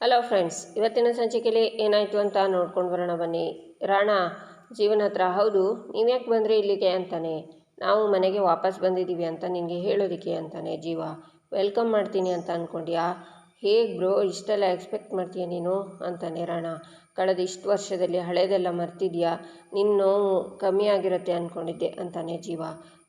Hello friends ಇವತ್ತಿನ ಸಂಚಿಕೆಯಲ್ಲಿ ಏನಾಯಿತು ಅಂತ ನೋಡ್ಕೊಂಡು ಬರೋಣ ಬನ್ನಿ. ರಾಣಾ, ಜೀವನ ಹತ್ರ, ಹೌದು, ನೀವ್ಯಾಕೆ ಬಂದ್ರಿ ಇಲ್ಲಿಗೆ ಅಂತಾನೆ. ನಾವು ಮನೆಗೆ ವಾಪಸ್ ಬಂದಿದ್ದೀವಿ ಅಂತ ನಿನಗೆ ಹೇಳೋದಕ್ಕೆ ಅಂತಾನೆ ಜೀವ. ವೆಲ್ಕಮ್ ಮಾಡ್ತೀನಿ ಅಂತ ಅಂದ್ಕೊಂಡ್ಯಾ ಹೇಗೆ ಬ್ರೋ, ಇಷ್ಟೆಲ್ಲ ಎಕ್ಸ್ಪೆಕ್ಟ್ ಮಾಡ್ತೀಯ ನೀನು? ಅಂತಾನೆ ರಾಣ. ಕಳೆದ ಇಷ್ಟು ವರ್ಷದಲ್ಲಿ ಹಳೇದೆಲ್ಲ ಮರ್ತಿದ್ಯಾ? ನಿನ್ನ ನೋವು ಕಮ್ಮಿ ಆಗಿರುತ್ತೆ ಅಂದ್ಕೊಂಡಿದ್ದೆ ಅಂತಾನೆ ಜೀವ.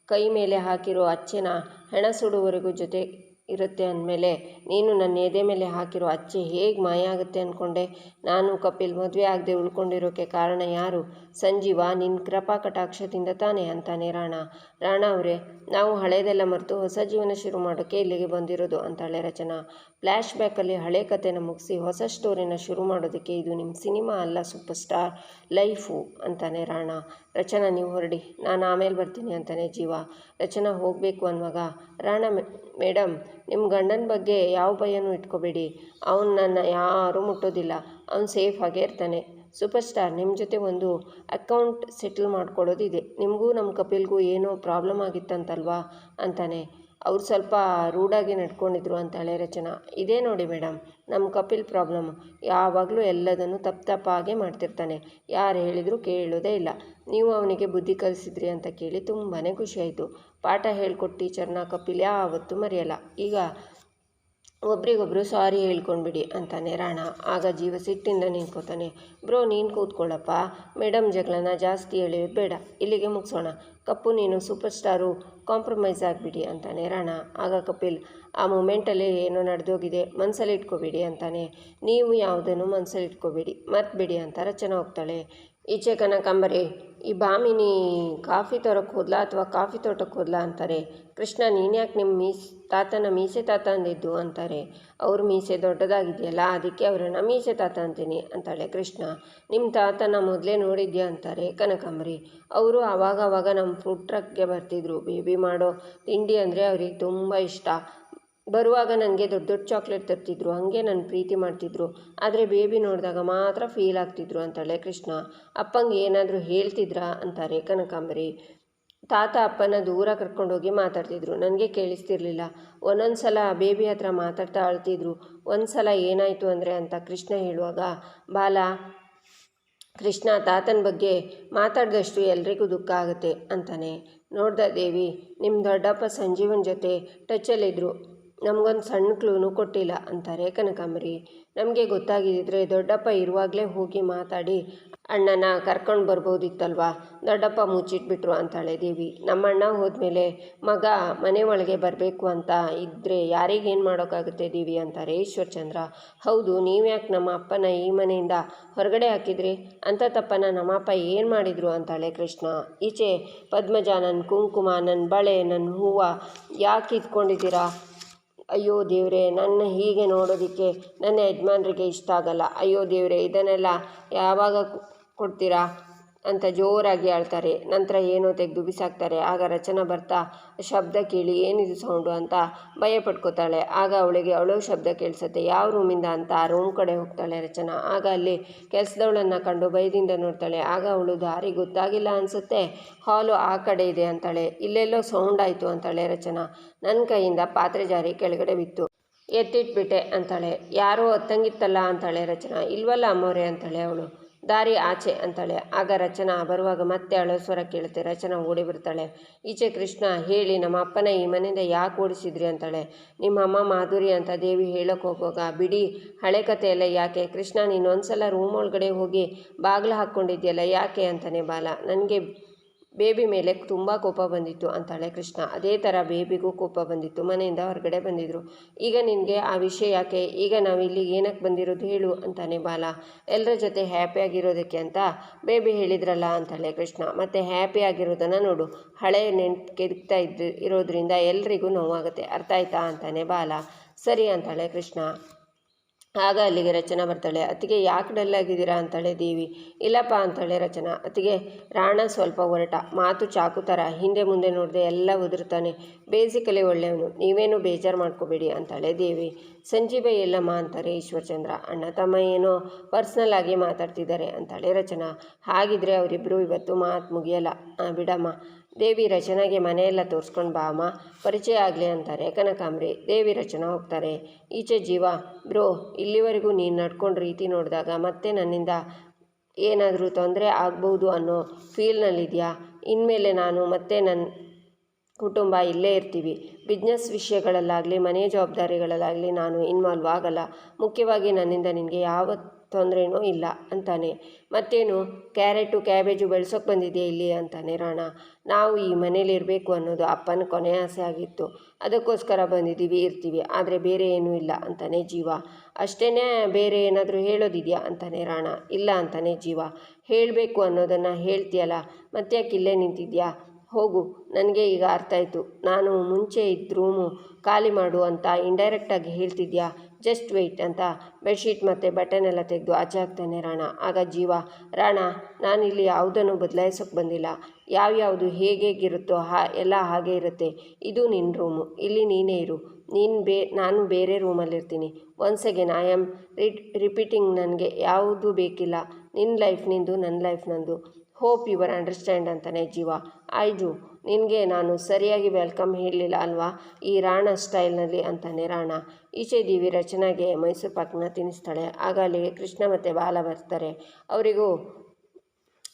ಕೈ ಮೇಲೆ ಹಾಕಿರೋ ಅಚ್ಚೆನ ಹೆಣ ಸುಡುವರೆಗೂ ಜೊತೆ ಇರುತ್ತೆ ಅಂದಮೇಲೆ, ನೀನು ನನ್ನ ಎದೆ ಮೇಲೆ ಹಾಕಿರೋ ಅಚ್ಚೆ ಹೇಗೆ ಮಾಯ ಆಗುತ್ತೆ ಅಂದ್ಕೊಂಡೆ ನಾನು ಕಪಿಲ್ ಮದುವೆ ಆಗದೆ ಉಳ್ಕೊಂಡಿರೋಕ್ಕೆ ಕಾರಣ ಯಾರು? ಸಂಜೀವ ನಿನ್ನ ಕೃಪಾ ಕಟಾಕ್ಷದಿಂದ ತಾನೇ ಅಂತಾನೆ ರಾಣ. ರಾಣ ಅವರೇ, ನಾವು ಹಳೆಯದೆಲ್ಲ ಮರೆತು ಹೊಸ ಜೀವನ ಶುರು ಮಾಡೋಕ್ಕೆ ಇಲ್ಲಿಗೆ ಬಂದಿರೋದು ಅಂತಾಳೆ ರಚನಾ. ಫ್ಲ್ಯಾಶ್ ಬ್ಯಾಕಲ್ಲಿ ಹಳೆ ಕಥೆನ ಮುಗಿಸಿ ಹೊಸ ಸ್ಟೋರಿನ ಶುರು ಮಾಡೋದಕ್ಕೆ ಇದು ನಿಮ್ಮ ಸಿನಿಮಾ ಅಲ್ಲ ಸೂಪರ್ ಸ್ಟಾರ್ ಲೈಫು ಅಂತಾನೆ ರಾಣ. ರಚನಾ, ನೀವು ಹೊರಡಿ. ನಾನು ಆಮೇಲೆ ಬರ್ತೀನಿ ಅಂತಾನೆ ಜೀವ. ರಚನಾ, ಹೋಗಬೇಕು ಅನ್ನುವಾಗ, ರಾಣ ಮೇಡಮ್ ನಿಮ್ಮ ಗಂಡನ ಬಗ್ಗೆ ಯಾವ ಭಯನೂ ಇಟ್ಕೋಬೇಡಿ. ಅವನು ನನ್ನ ಯಾರೂ ಮುಟ್ಟೋದಿಲ್ಲ. ಅವನು ಸೇಫ್ ಆಗೇ ಇರ್ತಾನೆ. ಸೂಪರ್ ಸ್ಟಾರ್ ನಿಮ್ಮ ಜೊತೆ ಒಂದು ಅಕೌಂಟ್ ಸೆಟಲ್ ಮಾಡ್ಕೊಳ್ಳೋದಿದೆ ನಿಮಗೂ ನಮ್ಮ ಕಪಿಲ್ಗೂ ಏನೋ ಪ್ರಾಬ್ಲಮ್ ಆಗಿತ್ತಂತಲ್ವಾ ಅಂತಾನೆ. ಅವ್ರು ಸ್ವಲ್ಪ ರೂಡಾಗಿ ನಡ್ಕೊಂಡಿದ್ರು ಅಂತಾಳೆ ರಚನಾ. ಇದೇ ನೋಡಿ ಮೇಡಮ್ ನಮ್ಮ ಕಪಿಲ್ ಪ್ರಾಬ್ಲಮ್ ಯಾವಾಗಲೂ ಎಲ್ಲದನ್ನು ತಪ್ಪು ತಪ್ಪಾಗೆ ಮಾಡ್ತಿರ್ತಾನೆ. ಯಾರು ಹೇಳಿದರೂ ಕೇಳೋದೇ ಇಲ್ಲ. ನೀವು ಅವನಿಗೆ ಬುದ್ಧಿ ಕಲಿಸಿದ್ರಿ ಅಂತ ಕೇಳಿ ತುಂಬಾ ಖುಷಿಯಾಯಿತು ಪಾಠ ಹೇಳ್ಕೊಟ್ಟು ಟೀಚರ್ನ ಕಪಿಲ್ ಯಾವತ್ತೂ ಮರೆಯಲ್ಲ. ಈಗ ಒಬ್ರಿಗೊಬ್ರು ಸಾರಿ ಹೇಳ್ಕೊಂಡ್ಬಿಡಿ ಅಂತಾನೆ ರಾಣ. ಆಗ ಜೀವ ಸಿಟ್ಟಿಂದ ನಿಂತ್ಕೋತಾನೆ, ಬ್ರೋ, ನೀನು ಕೂತ್ಕೊಳ್ಳಪ್ಪ. ಮೇಡಮ್ ಜಗಳನ ಜಾಸ್ತಿ ಎಳೆಯೋದು ಬೇಡ, ಇಲ್ಲಿಗೆ ಮುಗಿಸೋಣ. ಕಪ್ಪು, ನೀನು ಸೂಪರ್ ಸ್ಟಾರು, ಕಾಂಪ್ರಮೈಸ್ ಆಗಿಬಿಡಿ ಅಂತಾನೆ ರಾಣ. ಆಗ ಕಪಿಲ್, ಆ ಮೂಮೆಂಟಲ್ಲಿ ಏನೋ ನಡೆದೋಗಿದೆ? ಮನಸ್ಸಲ್ಲಿ ಇಟ್ಕೋಬೇಡಿ ಅಂತಾನೆ. ನೀವು ಯಾವುದನ್ನು ಮನಸ್ಸಲ್ಲಿ ಇಟ್ಕೋಬೇಡಿ, ಮರ್ತ್ಬೇಡಿ ಅಂತ ರಚನೆ ಹೋಗ್ತಾಳೆ. ಈಚೆ ಕನಕಾಂಬರಿ ಈ ಬಾಮಿನಿ ಕಾಫಿ ತರೋಕ್ಕೆ ಹೋದ್ಲಾ ಅಥವಾ ಕಾಫಿ ತೋಟಕ್ಕೆ ಹೋದ್ಲಾ ಅಂತಾರೆ. ಕೃಷ್ಣ, ನೀನ್ಯಾಕೆ ನಿಮ್ಮ ಮೀಸ್ ತಾತನ ಮೀಸೆ ತಾತ ಅಂದಿದ್ದು ಅಂತಾರೆ. ಅವ್ರ ಮೀಸೆ ದೊಡ್ಡದಾಗಿದೆಯಲ್ಲ, ಅದಕ್ಕೆ ಅವರನ್ನು ಮೀಸೆ ತಾತ ಅಂತೀನಿ ಅಂತಾಳೆ ಕೃಷ್ಣ. ನಿಮ್ಮ ತಾತನ ಮೊದಲೇ ನೋಡಿದ್ಯಾ ಅಂತಾರೆ ಕನಕಾಂಬರಿ ಅವರು ಆವಾಗ ನಮ್ಮ ಫುಡ್ ಟ್ರಕ್ಗೆ ಬರ್ತಿದ್ರು. ಬೇಬಿ ಮಾಡೋ ತಿಂಡಿ ಅಂದರೆ ಅವ್ರಿಗೆ ತುಂಬ ಇಷ್ಟ. ಬರುವಾಗ ನನಗೆ ದೊಡ್ಡ ದೊಡ್ಡ ಚಾಕ್ಲೇಟ್ ತರ್ತಿದ್ರು, ಹಾಗೆ ನನ್ನ ಪ್ರೀತಿ ಮಾಡ್ತಿದ್ರು. ಆದರೆ ಬೇಬಿ ನೋಡಿದಾಗ ಮಾತ್ರ ಫೀಲ್ ಆಗ್ತಿದ್ರು ಅಂತಾಳೆ ಕೃಷ್ಣ. ಅಪ್ಪಂಗೆ ಏನಾದರೂ ಹೇಳ್ತಿದ್ರಾ? ಅಂತಾರೆ ಕನಕಾಂಬರಿ. ತಾತ ಅಪ್ಪನ ದೂರ ಕರ್ಕೊಂಡೋಗಿ ಮಾತಾಡ್ತಿದ್ರು. ನನಗೆ ಕೇಳಿಸ್ತಿರ್ಲಿಲ್ಲ. ಒಂದೊಂದು ಸಲ ಬೇಬಿ ಹತ್ರ ಮಾತಾಡ್ತಾ ಅಳ್ತಿದ್ರು. ಒಂದು ಸಲ ಏನಾಯಿತು ಅಂದರೆ ಅಂತ ಕೃಷ್ಣ ಹೇಳುವಾಗ, ಬಾಲ, ಕೃಷ್ಣ ತಾತನ ಬಗ್ಗೆ ಮಾತಾಡಿದಷ್ಟು ಎಲ್ರಿಗೂ ದುಃಖ ಆಗುತ್ತೆ ಅಂತಾನೆ. ನೋಡ್ದ ದೇವಿ ನಿಮ್ಮ ದೊಡ್ಡಪ್ಪ ಸಂಜೀವನ್ ಜೊತೆ ಟಚಲ್ಲಿದ್ದರು ನಮಗೊಂದು ಸಣ್ಣ ಕ್ಲೂನು ಕೊಟ್ಟಿಲ್ಲ ಅಂತಾರೆ ಕನಕಾಂಬರಿ. ನಮಗೆ ಗೊತ್ತಾಗಿದ್ದರೆ ದೊಡ್ಡಪ್ಪ ಇರುವಾಗಲೇ ಹೋಗಿ ಮಾತಾಡಿ, ಅಣ್ಣನ ಕರ್ಕೊಂಡು ಬರ್ಬೋದಿತ್ತಲ್ವಾ? ದೊಡ್ಡಪ್ಪ ಮುಚ್ಚಿಟ್ಬಿಟ್ರು ಅಂತಾಳೆ ದೇವಿ. ನಮ್ಮಣ್ಣ ಹೋದ್ಮೇಲೆ ಮಗ ಮನೆ ಒಳಗೆ ಬರಬೇಕು ಅಂತ ಇದ್ದರೆ ಯಾರಿಗೇನು ಮಾಡೋಕ್ಕಾಗುತ್ತೆ ದೇವಿ ಅಂತಾರೆ ಈಶ್ವರ್ಚಂದ್ರ. ಹೌದು, ನೀವ್ಯಾಕೆ ನಮ್ಮ ಅಪ್ಪನ ಈ ಮನೆಯಿಂದ ಹೊರಗಡೆ ಹಾಕಿದ್ರಿ? ಅಂಥ ತಪ್ಪನ ನಮ್ಮಪ್ಪ ಏನು ಮಾಡಿದರು? ಅಂತಾಳೆ ಕೃಷ್ಣ. ಈಚೆ ಪದ್ಮಜ ನನ್ನ ಕುಂಕುಮ ನನ್ನ ಬಳೆ ನನ್ನ ಹೂವು ಯಾಕೆ ಇಟ್ಕೊಂಡಿದ್ದೀರಾ ಅಯ್ಯೋ ದೇವರೇ ನನ್ನ ಹೀಗೆ ನೋಡೋದಕ್ಕೆ ನನ್ನ ಯಜಮಾನ್ರಿಗೆ ಇಷ್ಟ ಆಗಲ್ಲ. ಅಯ್ಯೋ ದೇವರೇ ಇದನ್ನೆಲ್ಲ ಯಾವಾಗ ಕೊಡ್ತೀರಾ? ಅಂತ ಜೋರಾಗಿ ಆಳ್ತಾರೆ ನಂತರ ಏನೋ ತೆಗೆದು ಬಿಸಾಕ್ತಾರೆ. ಆಗ ರಚನಾ ಬರ್ತಾ, ಶಬ್ದ ಕೇಳಿ, ಏನಿದು ಸೌಂಡು? ಅಂತ ಭಯ ಪಡ್ಕೋತಾಳೆ ಆಗ ಅವಳಿಗೆ, ಅವಳು ಶಬ್ದ ಕೇಳಿಸುತ್ತೆ, ಯಾವ ರೂಮಿಂದ ಅಂತ? ಆ ರೂಮ್ ಕಡೆ ಹೋಗ್ತಾಳೆ ರಚನಾ. ಆಗ ಅಲ್ಲಿ ಕೆಲಸದವಳನ್ನು ಕಂಡು ಭಯದಿಂದ ನೋಡ್ತಾಳೆ. ಆಗ ಅವಳು, ದಾರಿ ಗೊತ್ತಾಗಿಲ್ಲ ಅನಿಸುತ್ತೆ. ಹಾಲು ಆ ಕಡೆ ಇದೆ ಅಂತಾಳೆ. ಇಲ್ಲೆಲ್ಲೋ ಸೌಂಡ್ ಆಯಿತು ಅಂತಾಳೆ ರಚನಾ. ನನ್ನ ಕೈಯಿಂದ ಪಾತ್ರೆ ಜಾರಿ ಕೆಳಗಡೆ ಬಿತ್ತು. ಎತ್ತಿಟ್ಬಿಟ್ಟೆ ಅಂತಾಳೆ. ಯಾರೋ ಹತ್ತಂಗಿತ್ತಲ್ಲ ಅಂತಾಳೆ ರಚನಾ. ಇಲ್ವಲ್ಲ ಅಮ್ಮೋರೆ ಅಂತಾಳೆ ಅವಳು. ದಾರಿ ಆಚೆ ಅಂತಾಳೆ. ಆಗ ರಚನಾ ಬರುವಾಗ ಮತ್ತೆ ಅಳೋ ಸ್ವರ ಕೇಳುತ್ತೆ. ರಚನಾ ಓಡಿ ಬರ್ತಾಳೆ. ಈಚೆ ಕೃಷ್ಣ, ಹೇಳಿ ನಮ್ಮ ಅಪ್ಪನ ಈ ಮನೆಯಿಂದ ಯಾಕೆ ಓಡಿಸಿದ್ರಿ ಅಂತಾಳೆ. ನಿಮ್ಮ ಅಮ್ಮ ಮಾಧುರಿ ಅಂತ ದೇವಿ ಹೇಳೋಕೆ ಹೋಗುವಾಗ, ಬಿಡಿ, ಹಳೆ ಕತೆ ಎಲ್ಲ ಯಾಕೆ? ಕೃಷ್ಣ, ನೀನು ಒಂದ್ಸಲ ರೂಮ್ ಒಳಗಡೆ ಹೋಗಿ ಬಾಗಿಲು ಹಾಕ್ಕೊಂಡಿದ್ಯಲ್ಲ ಯಾಕೆ ಅಂತಾನೆ ಬಾಲ. ನನಗೆ ಬೇಬಿ ಮೇಲೆ ತುಂಬ ಕೋಪ ಬಂದಿತ್ತು ಅಂತಾಳೆ ಕೃಷ್ಣ. ಅದೇ ಥರ ಬೇಬಿಗೂ ಕೋಪ ಬಂದಿತ್ತು. ಮನೆಯಿಂದ ಹೊರಗಡೆ ಬಂದಿದ್ರು. ಈಗ ನಿನಗೆ ಆ ವಿಷಯ ಯಾಕೆ? ಈಗ ನಾವು ಇಲ್ಲಿ ಏನಕ್ಕೆ ಬಂದಿರೋದು ಹೇಳು ಅಂತಾನೆ ಬಾಲ. ಎಲ್ಲರ ಜೊತೆ ಹ್ಯಾಪಿಯಾಗಿರೋದಕ್ಕೆ ಅಂತ ಬೇಬಿ ಹೇಳಿದ್ರಲ್ಲ ಅಂತಾಳೆ ಕೃಷ್ಣ. ಮತ್ತು ಹ್ಯಾಪಿ ಆಗಿರೋದನ್ನು ನೋಡು. ಹಳೆ ನೆಂಟು ಕೆದಕ್ತಾ ಇದ್ದು ಇರೋದ್ರಿಂದ ಎಲ್ರಿಗೂ ನೋವಾಗುತ್ತೆ. ಅರ್ಥ ಆಯ್ತಾ ಅಂತಾನೆ ಬಾಲ. ಸರಿ ಅಂತಾಳೆ ಕೃಷ್ಣ. ಆಗ ಅಲ್ಲಿಗೆ ರಚನಾ ಬರ್ತಾಳೆ. ಅತ್ತಿಗೆ, ಯಾಕೆ ಡಲ್ ಆಗಿದ್ದೀರಾ? ಅಂತಾಳೆ. ದೇವಿ, ಇಲ್ಲಪ್ಪ ಅಂತಾಳೆ ರಚನಾ. ಅತ್ತಿಗೆ, ರಾಣ ಸ್ವಲ್ಪ ಹೊರಟ ಮಾತು ಚಾಕು ಥರ ಹಿಂದೆ ಮುಂದೆ ನೋಡದೆ ಎಲ್ಲ ಉದುರ್ತಾನೆ. ಬೇಸಿಕಲಿ ಒಳ್ಳೆಯವನು. ನೀವೇನು ಬೇಜಾರು ಮಾಡ್ಕೋಬೇಡಿ ಅಂತಾಳೆ ದೇವಿ ಸಂಜೀವ, ಎಲ್ಲಮ್ಮ ಅಂತಾರೆ, ಈಶ್ವರಚಂದ್ರ, ಅಣ್ಣ, ತಮ್ಮ ಏನೋ ಪರ್ಸ್ನಲ್ ಆಗಿ ಮಾತಾಡ್ತಿದ್ದಾರೆ ಅಂತಾಳೆ ರಚನಾ. ಹಾಗಿದ್ರೆ ಅವರಿಬ್ಬರು ಇವತ್ತು ಮಾತು ಮುಗಿಯಲ್ಲ. ಬಿಡಮ್ಮ. ದೇವಿ ರಚನಾಗೆ ಮನೆಯೆಲ್ಲ ತೋರಿಸ್ಕೊಂಡು ಬಾಮ ಪರಿಚಯ ಆಗಲಿ ಅಂತಾರೆ ಕನಕಾಂಬ್ರಿ. ದೇವಿ ರಚನಾ ಹೋಗ್ತಾರೆ. ಈಚೆ ಜೀವ. ಬ್ರೋ, ಇಲ್ಲಿವರೆಗೂ ನೀನು ನಡ್ಕೊಂಡು ರೀತಿ ನೋಡಿದಾಗ ಮತ್ತೆ ನನ್ನಿಂದ ಏನಾದರೂ ತೊಂದರೆ ಆಗ್ಬೋದು ಅನ್ನೋ ಫೀಲ್ನಲ್ಲಿದೆಯಾ? ಇನ್ಮೇಲೆ ನಾನು ಮತ್ತೆ ನನ್ನ ಕುಟುಂಬ ಇಲ್ಲೇ ಇರ್ತೀವಿ. ಬಿಸ್ನೆಸ್ ವಿಷಯಗಳಲ್ಲಾಗಲಿ ಮನೆಯ ಜವಾಬ್ದಾರಿಗಳಲ್ಲಾಗಲಿ ನಾನು ಇನ್ವಾಲ್ವ್ ಆಗಲ್ಲ. ಮುಖ್ಯವಾಗಿ ನನ್ನಿಂದ ನಿನಗೆ ಯಾವ ತೊಂದರೆನೂ ಇಲ್ಲ ಅಂತಾನೆ. ಮತ್ತೇನು? ಕ್ಯಾರೆಟು ಕ್ಯಾಬೇಜು ಬೆಳ್ಸೋಕೆ ಬಂದಿದೆಯಾ ಇಲ್ಲಿ ಅಂತಾನೆ ರಾಣ. ನಾವು ಈ ಮನೇಲಿ ಇರಬೇಕು ಅನ್ನೋದು ಅಪ್ಪನ ಕೊನೆ ಆಸೆ ಆಗಿತ್ತು. ಅದಕ್ಕೋಸ್ಕರ ಬಂದಿದ್ದೀವಿ, ಇರ್ತೀವಿ. ಆದರೆ ಬೇರೆ ಏನೂ ಇಲ್ಲ ಅಂತಾನೆ ಜೀವ. ಅಷ್ಟೇ ಬೇರೆ ಏನಾದರೂ ಹೇಳೋದಿದೆಯಾ ಅಂತಾನೆ ರಾಣ. ಇಲ್ಲ ಅಂತಾನೆ ಜೀವ. ಹೇಳಬೇಕು ಅನ್ನೋದನ್ನು ಹೇಳ್ತೀಯಲ್ಲ, ಮತ್ತ್ಯಾಕೆ ಇಲ್ಲೇ ನಿಂತಿದ್ಯಾ? ಹೋಗು, ನನಗೆ ಈಗ ಅರ್ಥ ಆಯಿತು ನಾನು ಮುಂಚೆ ಇದ್ದ ರೂಮು ಖಾಲಿ ಮಾಡು ಅಂತ ಇಂಡೈರೆಕ್ಟಾಗಿ ಹೇಳ್ತಿದ್ಯಾ? ಜಸ್ಟ್ ವೆಯ್ಟ್ ಅಂತ. ಬೆಡ್ಶೀಟ್ ಮತ್ತು ಬಟನ್ ಎಲ್ಲ ತೆಗೆದು ಆಚೆ ಹಾಕ್ತಾನೆ ರಾಣ. ಆಗ ಜೀವ, ರಾಣ ನಾನಿಲ್ಲಿ ಯಾವುದನ್ನು ಬದಲಾಯಿಸೋಕೆ ಬಂದಿಲ್ಲ. ಯಾವ್ಯಾವುದು ಹೇಗೇಗಿರುತ್ತೋ ಹಾ, ಎಲ್ಲ ಹಾಗೆ ಇರುತ್ತೆ. ಇದು ನಿನ್ನ ರೂಮು ಇಲ್ಲಿ ನೀನೇ ಇರು. ನೀನು ಬೇ, ನಾನು ಬೇರೆ ರೂಮಲ್ಲಿರ್ತೀನಿ once again I am repeating ನನಗೆ ಯಾವುದು ಬೇಕಿಲ್ಲ. ನಿನ್ನ ಲೈಫ್ ನಿಂದು ನನ್ನ ಲೈಫ್ ನಂದು. ಹೋಪ್ ಯುವರ್ ಅಂಡರ್ಸ್ಟ್ಯಾಂಡ್ ಅಂತಾನೆ ಜೀವ. ಆಯ್ಜು ನಿನಗೆ ನಾನು ಸರಿಯಾಗಿ ವೆಲ್ಕಮ್ ಹೇಳಲಿಲ್ಲ ಅಲ್ವಾ? ಈ ರಾಣ ಸ್ಟೈಲ್ನಲ್ಲಿ ಅಂತಾನೆ ರಾಣ. ಈಚೆ ದೇವಿ ರಚನೆಗೆ ಮೈಸೂರು ಪಾಕ್ನ ತಿನ್ನಿಸ್ತಾಳೆ ಆಗ ಅಲ್ಲಿಗೆ ಕೃಷ್ಣ ಮತ್ತು ಬಾಲ ಬರ್ತಾರೆ. ಅವರಿಗೂ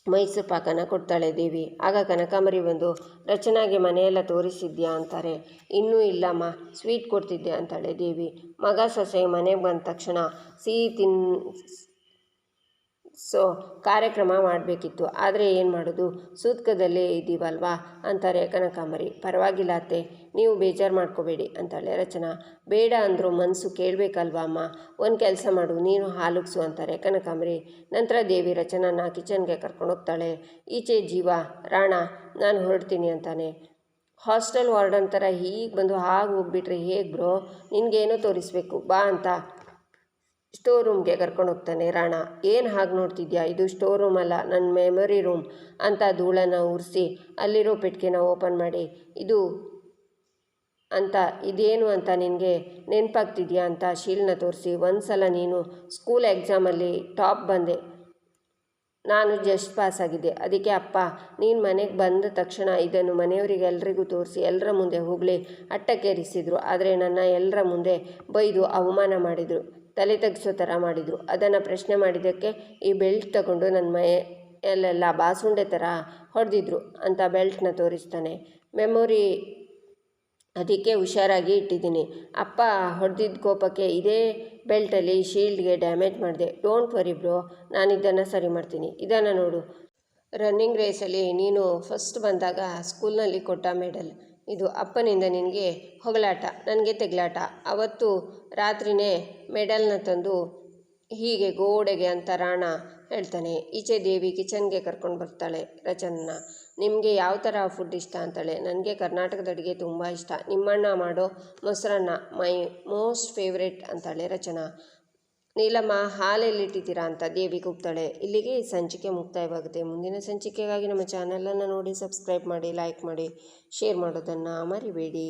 ಮೈಸೂರು ಪಾಕನ ಕೊಡ್ತಾಳೆ ದೇವಿ. ಆಗ ಕನಕಾಂಬರಿ ಬಂದು, ರಚನಾಗೆ ಮನೆಯೆಲ್ಲ ತೋರಿಸಿದ್ಯಾ? ಅಂತಾರೆ. ಇನ್ನೂ ಇಲ್ಲಮ್ಮ. ಸ್ವೀಟ್ ಕೊಡ್ತಿದ್ದೆ ಅಂತಾಳೆ ದೇವಿ. ಮಗ ಸೊಸೆ ಮನೆಗೆ ಬಂದ ತಕ್ಷಣ, ಸಿಹಿ ತಿನ್ ಸೊ ಕಾರ್ಯಕ್ರಮ ಮಾಡಬೇಕಿತ್ತು. ಆದರೆ ಏನು ಮಾಡೋದು? ಸೂತ್ಕದಲ್ಲೇ ಇದ್ದೀವಲ್ವಾ ಅಂತಾರೆ, ಕನಕಾಂಬರಿ, ಪರವಾಗಿಲ್ಲ ಅತ್ತೆ, ನೀವು ಬೇಜಾರು ಮಾಡ್ಕೋಬೇಡಿ ಅಂತಾಳೆ ರಚನಾ. ಬೇಡ ಅಂದರೂ ಮನಸ್ಸು ಕೇಳಬೇಕಲ್ವಾ ಅಮ್ಮ? ಒಂದು ಕೆಲಸ ಮಾಡು, ನೀನು ಹಾಲುಗ್ಸು ಅಂತಾರೆ ಕನಕಾಂಬರಿ. ನಂತರ ದೇವಿ ರಚನಾನ ಕಿಚನ್ಗೆ ಕರ್ಕೊಂಡು ಹೋಗ್ತಾಳೆ. ಈಚೆ ಜೀವ, ರಾಣ, ನಾನು ಹೊರಡ್ತೀನಿ ಅಂತಾನೆ. ಹಾಸ್ಟೆಲ್ ವಾರ್ಡನ್ ಥರ ಹೀಗೆ ಬಂದು ಹಾಗೆ ಹೋಗ್ಬಿಟ್ರೆ ಹೇಗೆ ಬ್ರೋ? ನಿನಗೇನೋ ತೋರಿಸ್ಬೇಕು, ಬಾ ಅಂತ. ಸ್ಟೋರ್ ರೂಮ್ಗೆ ಕರ್ಕೊಂಡು ಹೋಗ್ತಾನೆ, ರಾಣ, ಏನು ಹಾಗೆ ನೋಡ್ತಿದ್ಯಾ? ಇದು ಸ್ಟೋರ್ ರೂಮ್ ಅಲ್ಲ ನನ್ನ ಮೆಮೊರಿ ರೂಮ್ ಅಂತ ಧೂಳನ್ನು ಉರಿಸಿ, ಅಲ್ಲಿರೋ ಪೆಟ್ಟಿಗೆನ ಓಪನ್ ಮಾಡಿ, ಇದು ಅಂತ, ಇದೇನು ಅಂತ ನಿನಗೆ ನೆನಪಾಗ್ತಿದ್ಯಾ? ಅಂತ ಶೀಲ್ನ ತೋರಿಸಿ ಒಂದು ಸಲ ನೀನು ಸ್ಕೂಲ್ ಎಕ್ಸಾಮಲ್ಲಿ ಟಾಪ್ ಬಂದೆ. ನಾನು ಜಸ್ಟ್ ಪಾಸ್ ಆಗಿದ್ದೆ. ಅದಕ್ಕೆ ಅಪ್ಪ, ನೀನು ಮನೆಗೆ ಬಂದ ತಕ್ಷಣ ಇದನ್ನು ಮನೆಯವರಿಗೆ ಎಲ್ರಿಗೂ ತೋರಿಸಿ ಎಲ್ಲರ ಮುಂದೆ ಹೋಗಲಿ. ಅಟ್ಟಕ್ಕೇರಿಸಿದ್ರು. ಆದರೆ ನನ್ನ ಎಲ್ಲರ ಮುಂದೆ ಬೈದು ಅವಮಾನ ಮಾಡಿದರು. ತಲೆ ತೆಗೆಸೋ ಥರ ಮಾಡಿದರು. ಅದನ್ನು ಪ್ರಶ್ನೆ ಮಾಡಿದ್ದಕ್ಕೆ, ಈ ಬೆಲ್ಟ್ ತಗೊಂಡು ನನ್ನ ಮೈಯಲ್ಲೆಲ್ಲ ಬಾಸುಂಡೆ ಥರ ಹೊಡೆದಿದ್ರು ಅಂತ ಬೆಲ್ಟ್ನ ತೋರಿಸ್ತಾನೆ. ಮೆಮೊರಿ ಅದಕ್ಕೆ ಹುಷಾರಾಗಿ ಇಟ್ಟಿದ್ದೀನಿ. ಅಪ್ಪ ಹೊಡೆದಿದ್ದ ಕೋಪಕ್ಕೆ ಇದೇ ಬೆಲ್ಟಲ್ಲಿ ಶೀಲ್ಡ್ಗೆ ಡ್ಯಾಮೇಜ್ ಮಾಡಿದೆ. ಡೋಂಟ್ ವರಿ ಬ್ರೋ ನಾನು ಇದನ್ನು ಸರಿ ಮಾಡ್ತೀನಿ. ಇದನ್ನು ನೋಡು. ರನ್ನಿಂಗ್ ರೇಸಲ್ಲಿ ನೀನು ಫಸ್ಟ್ ಬಂದಾಗ ಸ್ಕೂಲ್ನಲ್ಲಿ ಕೊಟ್ಟ ಮೆಡಲ್. ಇದು ಅಪ್ಪನಿಂದ ನಿನಗೆ ಹೊಗಳಾಟ ನನಗೆ ತೆಗ್ಲಾಟ. ಅವತ್ತು ರಾತ್ರಿನೇ ಮೆಡಲ್ನ ತಂದು ಹೀಗೆ ಗೋಡೆಗೆ ಅಂತ ರಾಣ ಹೇಳ್ತಾನೆ, ಈಚೆ ದೇವಿ ಕಿಚನ್ಗೆ ಕರ್ಕೊಂಡು ಬರ್ತಾಳೆ ರಚನ್ನ ನಿಮಗೆ ಯಾವ ಥರ ಫುಡ್ ಇಷ್ಟ ಅಂತಾಳೆ? ನನಗೆ ಕರ್ನಾಟಕದ ಅಡುಗೆ ತುಂಬ ಇಷ್ಟ. ನಿಮ್ಮಣ್ಣ ಮಾಡೋ ಮೊಸರನ್ನ ಮೈ ಮೋಸ್ಟ್ ಫೇವ್ರೆಟ್ ಅಂತಾಳೆ ರಚನಾ. ನೀಲಮ್ಮ ಹಾಲೆಲ್ಲಿಟ್ಟಿದ್ದೀರಾ ಅಂತ ದೇವಿ ಕೂಗ್ತಾಳೆ. ಇಲ್ಲಿಗೆ ಈ ಸಂಚಿಕೆ ಮುಕ್ತಾಯವಾಗುತ್ತೆ. ಮುಂದಿನ ಸಂಚಿಕೆಗಾಗಿ ನಮ್ಮ ಚಾನಲನ್ನು ನೋಡಿ ಸಬ್ಸ್ಕ್ರೈಬ್ ಮಾಡಿ ಲೈಕ್ ಮಾಡಿ ಶೇರ್ ಮಾಡೋದನ್ನು ಮರಿಬೇಡಿ.